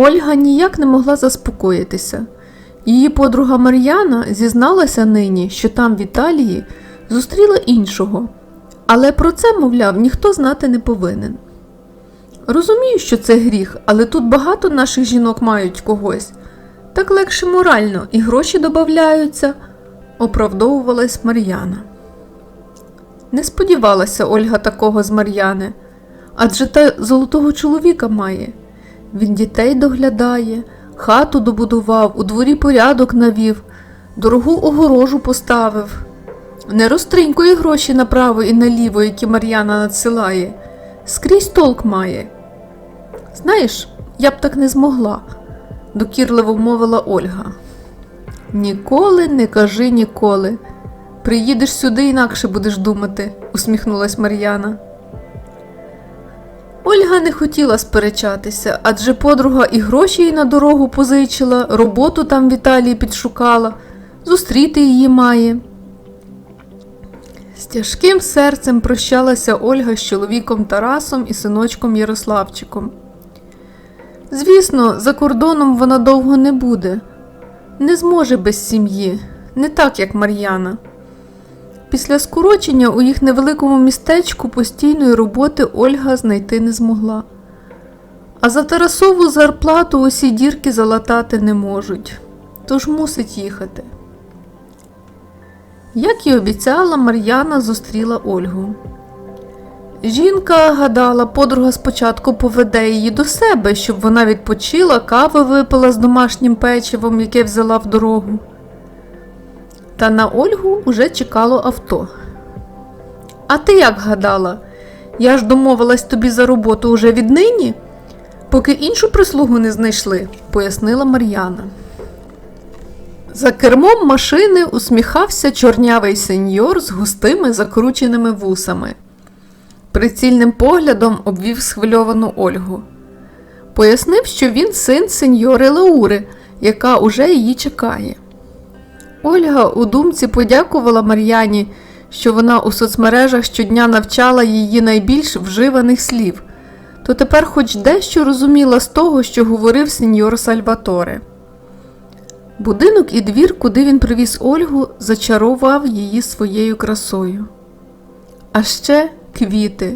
Ольга ніяк не могла заспокоїтися. Її подруга Мар'яна зізналася нині, що там в Італії зустріла іншого, але про це, мовляв, ніхто знати не повинен. Розумію, що це гріх, але тут багато наших жінок мають когось. Так легше морально, і гроші додаються, оправдовувалась Мар'яна. Не сподівалася Ольга такого з Мар'яни, адже та золотого чоловіка має. Він дітей доглядає, хату добудував, у дворі порядок навів, дорогу огорожу поставив. Не розтринькує гроші направо і наліво, які Мар'яна надсилає. Скрізь толк має. Знаєш, я б так не змогла, докірливо мовила Ольга. Ніколи не кажи ніколи. Приїдеш сюди, інакше будеш думати, усміхнулась Мар'яна. Ольга не хотіла сперечатися, адже подруга і гроші їй на дорогу позичила, роботу там в Італії підшукала, зустріти її має. З тяжким серцем прощалася Ольга з чоловіком Тарасом і синочком Ярославчиком. Звісно, за кордоном вона довго не буде, не зможе без сім'ї, не так, як Мар'яна. Після скорочення у їх невеликому містечку постійної роботи Ольга знайти не змогла. А за Тарасову зарплату усі дірки залатати не можуть, тож мусить їхати. Як і обіцяла, Мар'яна зустріла Ольгу. Жінка гадала, подруга спочатку поведе її до себе, щоб вона відпочила, кави випила з домашнім печивом, яке взяла в дорогу. Та на Ольгу уже чекало авто. А ти як гадала? Я ж домовилась тобі за роботу уже віднині, поки іншу прислугу не знайшли, пояснила Мар'яна. За кермом машини усміхався чорнявий сеньор з густими закрученими вусами. Прицільним поглядом обвів схвильовану Ольгу. Пояснив, що він син сеньори Лаури, яка уже її чекає. Ольга у думці подякувала Мар'яні, що вона у соцмережах щодня навчала її найбільш вживаних слів, то тепер хоч дещо розуміла з того, що говорив сеньор Сальваторе. Будинок і двір, куди він привіз Ольгу, зачарував її своєю красою. А ще квіти.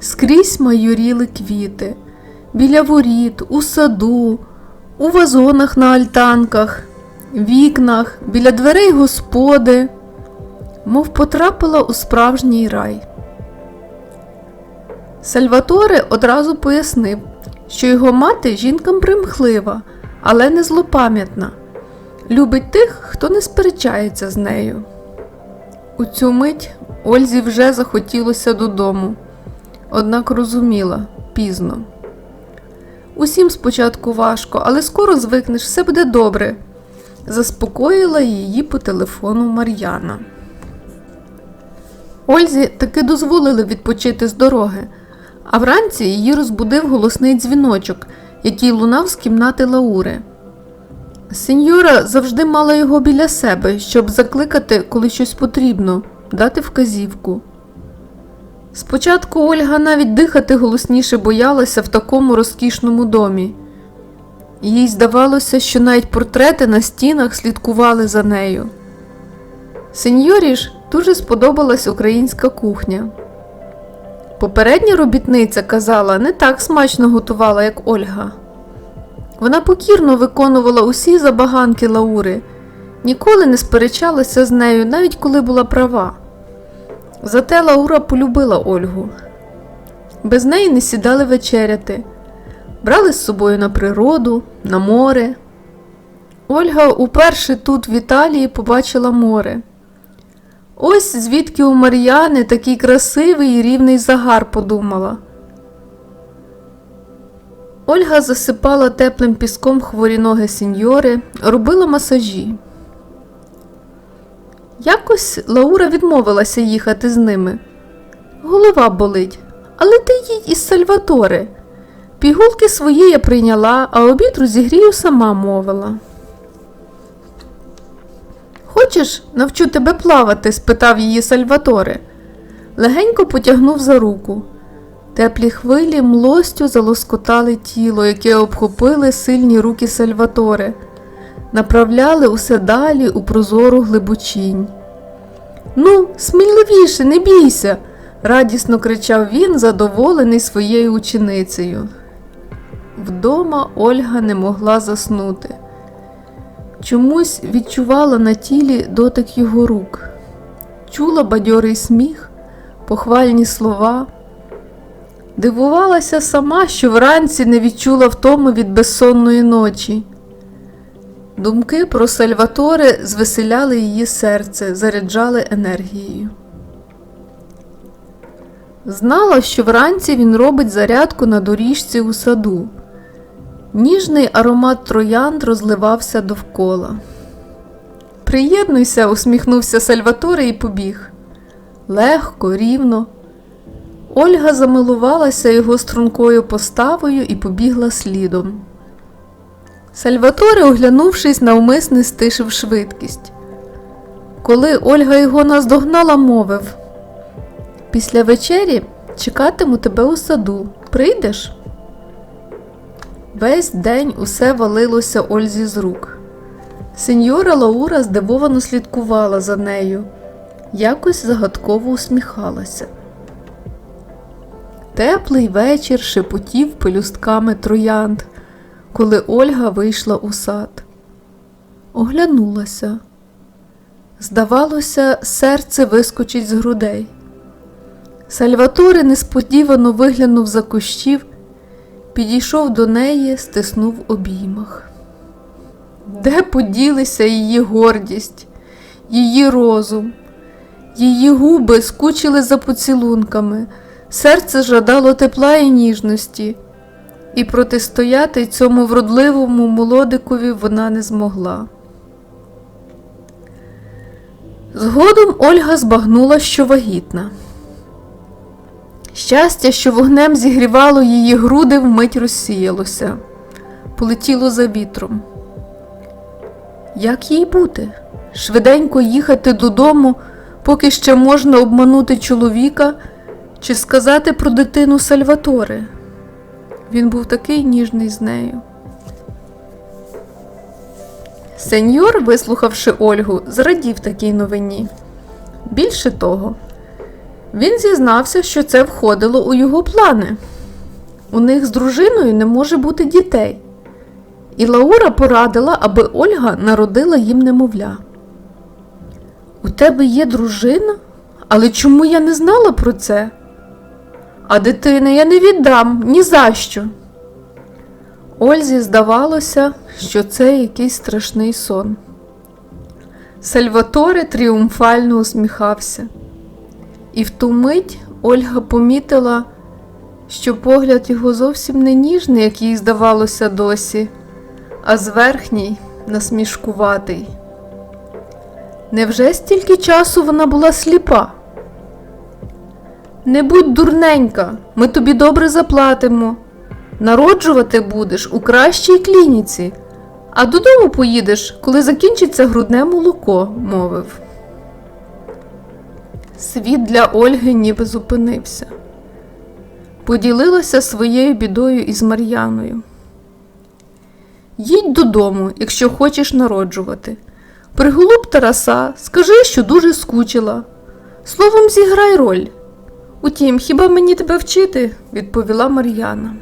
Скрізь майоріли квіти, біля воріт, у саду, у вазонах на альтанках, вікнах, біля дверей господи, мов потрапила у справжній рай. Сальваторе одразу пояснив, що його мати жінкам примхлива, але не злопам'ятна, любить тих, хто не сперечається з нею. У цю мить Ользі вже захотілося додому, однак розуміла пізно. Усім спочатку важко, але скоро звикнеш, все буде добре, заспокоїла її по телефону Мар'яна. Ользі таки дозволили відпочити з дороги, а вранці її розбудив голосний дзвіночок, який лунав з кімнати Лаури. Сеньора завжди мала його біля себе, щоб закликати, коли щось потрібно, дати вказівку. Спочатку Ольга навіть дихати голосніше боялася в такому розкішному домі. Їй здавалося, що навіть портрети на стінах слідкували за нею. Сеньорі ж дуже сподобалась українська кухня. Попередня робітниця казала, не так смачно готувала, як Ольга. Вона покірно виконувала усі забаганки Лаури, ніколи не сперечалася з нею, навіть коли була права. Зате Лаура полюбила Ольгу. Без неї не сідали вечеряти, брали з собою на природу, на море. Ольга уперше тут в Італії побачила море. Ось звідки у Мар'яни такий красивий і рівний загар подумала. Ольга засипала теплим піском хворі ноги сеньори, робила масажі. Якось Лаура відмовилася їхати з ними. Голова болить, але ти їдь із Сальваторе. Пігулки свої я прийняла, а обід розігрію сама мовила. Хочеш, навчу тебе плавати? спитав її Сальваторе. Легенько потягнув за руку. Теплі хвилі млостю залоскотали тіло, яке обхопили сильні руки Сальваторе, направляли усе далі у прозору глибочінь. Ну, сміливіше, не бійся, радісно кричав він, задоволений своєю ученицею. Вдома Ольга не могла заснути. Чомусь відчувала на тілі дотик його рук, чула бадьорий сміх, похвальні слова. Дивувалася сама, що вранці не відчула втоми від безсонної ночі. Думки про Сальваторе звеселяли її серце, заряджали енергією. Знала, що вранці він робить зарядку на доріжці у саду. Ніжний аромат троянд розливався довкола. Приєднуйся, усміхнувся Сальваторе і побіг. Легко, рівно. Ольга замилувалася його стрункою поставою і побігла слідом. Сальваторе, оглянувшись, навмисне стишив швидкість. Коли Ольга його наздогнала, мовив Після вечері чекатиму тебе у саду. Прийдеш? Весь день усе валилося Ользі з рук. Сеньора Лаура здивовано слідкувала за нею, якось загадково усміхалася. Теплий вечір шепотів пелюстками троянд, коли Ольга вийшла у сад. Оглянулася. Здавалося, серце вискочить з грудей. Сальваторе несподівано виглянув за кущів, підійшов до неї, стиснув обіймах. Де поділися її гордість, її розум, її губи скучили за поцілунками, серце жадало тепла і ніжності, і протистояти цьому вродливому молодикові вона не змогла. Згодом Ольга збагнула, що вагітна. Щастя, що вогнем зігрівало її груди, вмить розсіялося, полетіло за вітром. Як їй бути? Швиденько їхати додому, поки ще можна обманути чоловіка, чи сказати про дитину Сальваторе? Він був такий ніжний з нею. Сеньор, вислухавши Ольгу, зрадів такій новині. Більше того, він зізнався, що це входило у його плани. У них з дружиною не може бути дітей. І Лаура порадила, аби Ольга народила їм немовля. У тебе є дружина? Але чому я не знала про це? А дитини я не віддам ні за що. Ользі здавалося, що це якийсь страшний сон. Сальваторе тріумфально усміхався. І в ту мить Ольга помітила, що погляд його зовсім не ніжний, як їй здавалося досі, а зверхній, насмішкуватий. Невже стільки часу вона була сліпа? Не будь дурненька, ми тобі добре заплатимо. Народжувати будеш у кращій клініці, а додому поїдеш, коли закінчиться грудне молоко, мовив. Світ для Ольги ніби зупинився. Поділилася своєю бідою із Мар'яною. Їдь додому, якщо хочеш народжувати. Приголуб Тараса, скажи, що дуже скучила. Словом, зіграй роль. Утім, хіба мені тебе вчити? відповіла Мар'яна.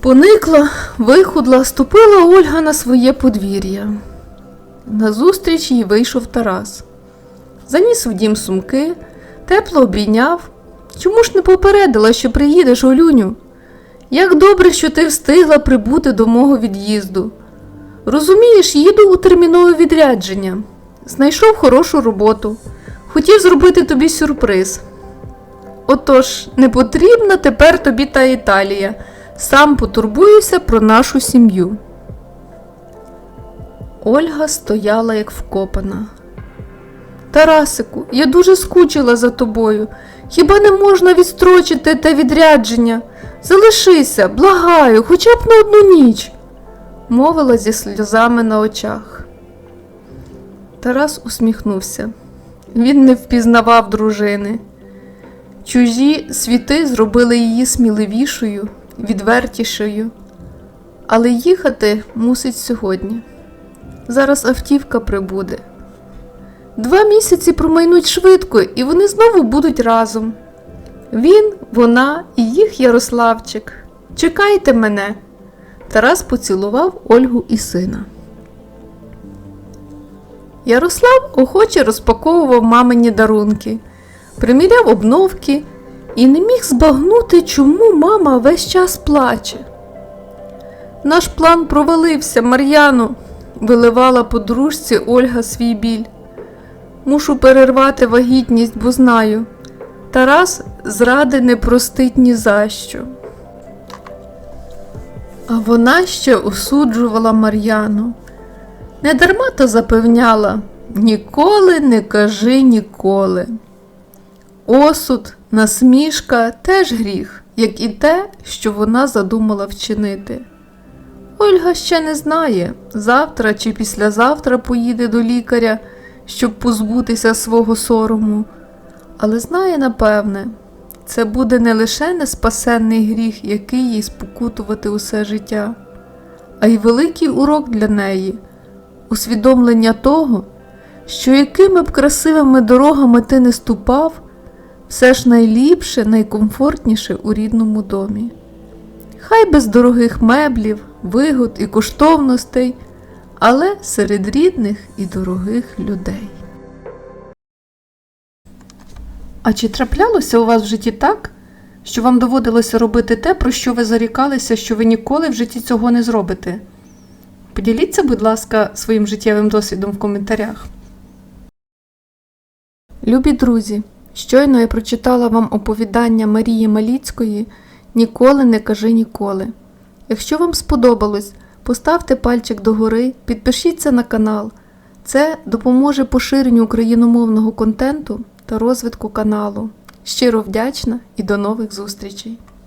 Поникла, вихудла, ступила Ольга на своє подвір'я. Назустріч їй вийшов Тарас. Заніс в дім сумки, тепло обійняв. Чому ж не попередила, що приїдеш, Олюню? Як добре, що ти встигла прибути до мого від'їзду. Розумієш, їду у термінове відрядження. Знайшов хорошу роботу. Хотів зробити тобі сюрприз. Отож, не потрібна тепер тобі та Італія. Сам потурбуюся про нашу сім'ю. Ольга стояла як вкопана. Тарасику, я дуже скучила за тобою. Хіба не можна відстрочити те відрядження? Залишися, благаю, хоча б на одну ніч, мовила зі сльозами на очах. Тарас усміхнувся. він не впізнавав дружини. Чужі світи зробили її сміливішою, відвертішою. Але їхати мусить сьогодні. Зараз автівка прибуде. Два місяці промайнуть швидко, і вони знову будуть разом. Він, вона і їх Ярославчик. Чекайте мене. Тарас поцілував Ольгу і сина. Ярослав охоче розпаковував мамині дарунки, приміряв обновки і не міг збагнути, чому мама весь час плаче. Наш план провалився, Мар'яно, виливала подружці Ольга свій біль. Мушу перервати вагітність, бо знаю. Тарас зради не простить ні за що. А вона ще осуджувала Мар'яну. Недарма то запевняла ніколи не кажи ніколи. Осуд, насмішка теж гріх, як і те, що вона задумала вчинити. Ольга ще не знає, завтра чи післязавтра поїде до лікаря, щоб позбутися свого сорому, але знає напевне, це буде не лише неспасенний гріх, який їй спокутувати усе життя, а й великий урок для неї, усвідомлення того, що якими б красивими дорогами ти не ступав, все ж найліпше, найкомфортніше у рідному домі. Хай без дорогих меблів, вигод і коштовностей, але серед рідних і дорогих людей. А чи траплялося у вас в житті так, що вам доводилося робити те, про що ви зарікалися, що ви ніколи в житті цього не зробите? Поділіться, будь ласка, своїм життєвим досвідом в коментарях. Любі друзі, щойно я прочитала вам оповідання Марії Маліцької Ніколи не кажи ніколи. Якщо вам сподобалось, поставте пальчик догори, підпишіться на канал. Це допоможе поширенню україномовного контенту та розвитку каналу. Щиро вдячна і до нових зустрічей!